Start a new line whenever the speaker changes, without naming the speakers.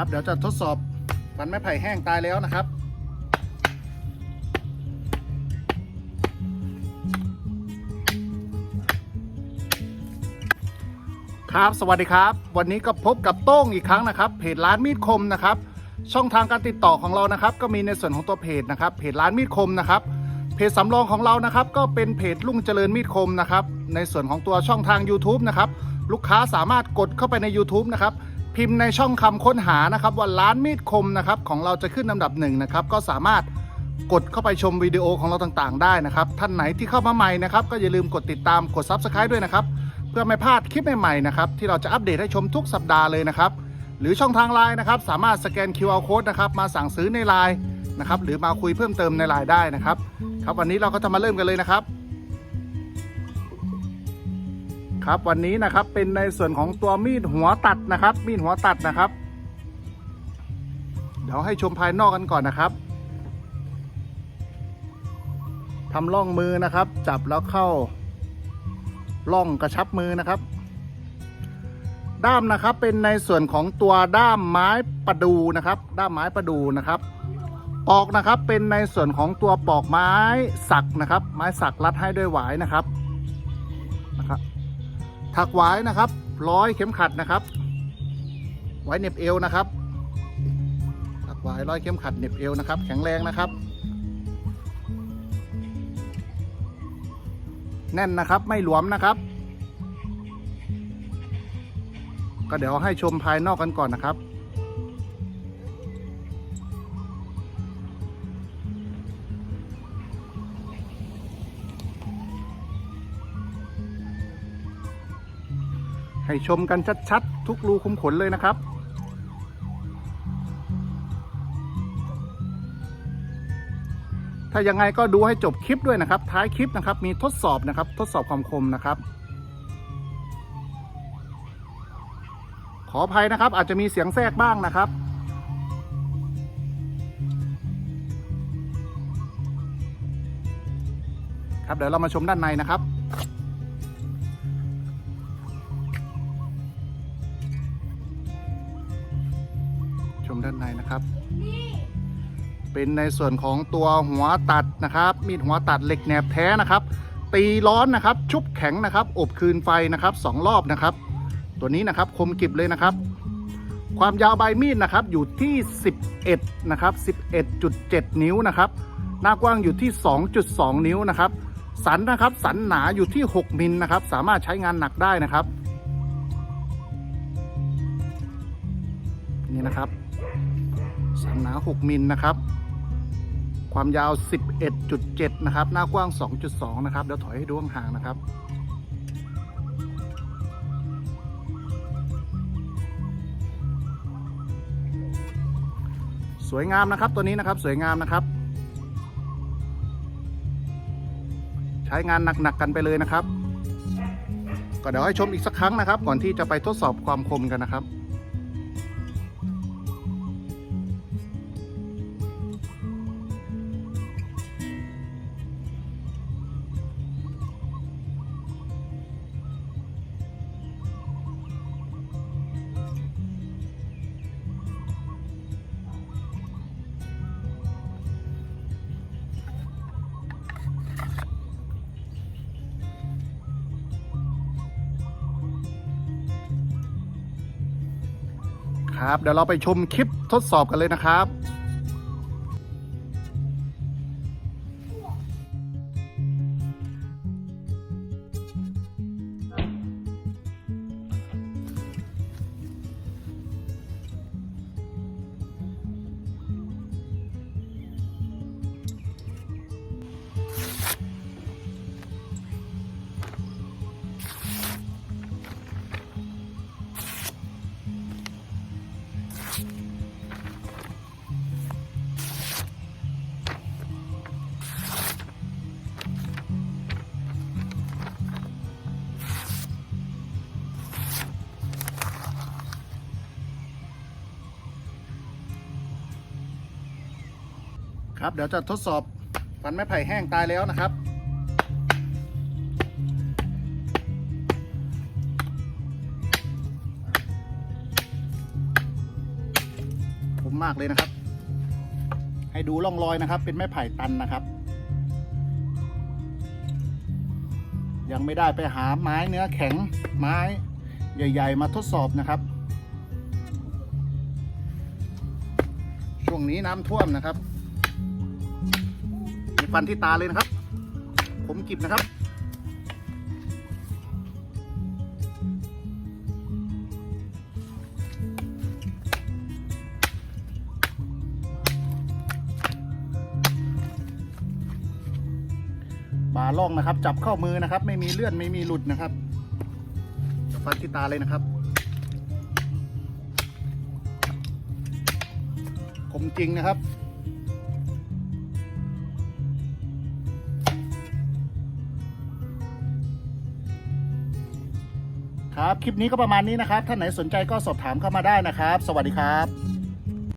ครับ เดี๋ยวจะทดสอบฟันไม้ไผ่แห้งตายแล้วนะครับ ครับสวัสดีครับ วันนี้ก็พบกับโต้งอีกครั้งนะครับเพจร้านมีดคมนะครับ ช่องทางการติดต่อของเรานะครับ ก็มีในส่วนของตัวเพจนะครับเพจร้านมีดคมนะครับเพจสำรองของเรานะครับ ก็เป็นเพจลุ่งเจริญมีดคมนะครับ ในส่วนของตัวช่องทาง YouTube นะครับ ลูกค้าสามารถกดเข้าไปใน YouTube นะครับ พิมพ์ในช่องคำค้นหานะครับว่าร้านมีดคมนะครับของเราจะขึ้นลำดับหนึ่งนะครับก็สามารถกดเข้าไปชมวิดีโอของเราต่างๆ ได้นะครับ ท่านไหนที่เข้ามาใหม่นะครับก็อย่าลืมกดติดตามกด Subscribe ด้วยนะครับ เพื่อไม่พลาดคลิปใหม่ๆนะครับที่เราจะอัปเดตให้ชมทุกสัปดาห์เลยนะครับ หรือช่องทางไลน์นะครับ สามารถสแกน QR Code นะครับมาสั่งซื้อในไลน์นะครับหรือมาคุยเพิ่มเติมในไลน์ได้นะครับ ครับวันนี้เราก็จะมาเริ่มกันเลยนะครับ ครับวันนี้นะครับเป็นในส่วนของตัวมีดหัวตัดนะครับ มีดหัวตัดนะครับ เดี๋ยวให้ชมภายนอกกันก่อนนะครับทำล่องมือนะครับ จับแล้วเข้าล่องกระชับมือนะครับ ด้ามนะครับเป็นในส่วนของตัวด้ามไม้ประดูนะครับ ด้ามไม้ประดูนะครับปอกนะครับเป็นในส่วนของตัวปอกไม้สักนะครับ ไม้สักรัดให้ด้วยหวายนะครับนะครับ ถักไว้นะครับร้อยเข็มขัดนะครับ ไว้เน็บเอวนะครับ ถักไว้ร้อยเข็มขัดเน็บเอวนะครับ แข็งแรงนะครับ แน่นนะครับไม่หลวมนะครับ ก็เดี๋ยวให้ชมภายนอกกันก่อนนะครับ ให้ชมกันชัดๆ ทุกรูคุมขนเลยนะครับ ถ้ายังไงก็ดูให้จบคลิปด้วยนะครับ ท้ายคลิปนะครับ มีทดสอบนะครับ ทดสอบความคมนะครับ ขออภัยนะครับ อาจจะมีเสียงแทรกบ้างนะครับครับเดี๋ยวเรามาชมด้านในนะครับ ชมด้านในนะครับ เป็นในส่วนของตัวหัวตัดนะครับ มีดหัวตัดเหล็กแหนบแท้นะครับ ตีร้อนนะครับ ชุบแข็งนะครับ อบคืนไฟนะครับสองรอบนะครับ ตัวนี้นะครับคมกริบเลยนะครับ ความยาวใบมีดนะครับอยู่ที่ 11 นะครับ 11.7 นิ้วนะครับหน้ากว้างอยู่ที่ 2.2 นิ้วนะครับ สันนะครับ สันหนาอยู่ที่ 6 มิลนะครับ สามารถใช้งานหนักได้นะครับ นี่นะครับ หนา 6 มิลนะครับ ความยาว 11.7 นะครับ หน้ากว้าง 2.2 นะครับ เดี๋ยวถอยให้ดูห่างนะครับ สวยงามนะครับตัวนี้นะครับสวยงามนะครับ ใช้งานหนักๆกันไปเลยนะครับ ก็เดี๋ยวให้ชมอีกสักครั้งนะครับ ก่อนที่จะไปทดสอบความคมกันนะครับ ครับ เดี๋ยวเราไปชมคลิปทดสอบกันเลยนะครับ ครับ เดี๋ยวจะทดสอบฟันไม้ไผ่แห้งตายแล้วนะครับมากเลยนะครับ ให้ดูร่องรอยนะครับ เป็นไม้ไผ่ตันนะครับ ยังไม่ได้ไปหาไม้เนื้อแข็งไม้ใหญ่ ๆ มาทดสอบนะครับ ช่วงนี้น้ำท่วมนะครับ ฟันที่ตาเลยนะครับ ผมกิบนะครับบาล่องนะครับ จับเข้ามือนะครับ ไม่มีเลื่อนไม่มีหลุดนะครับ ฟันที่ตาเลยนะครับคมจริงนะครับ ครับ คลิปนี้ก็ประมาณนี้นะครับ ท่านไหนสนใจก็สอบถามเข้ามาได้นะครับ สวัสดีครับ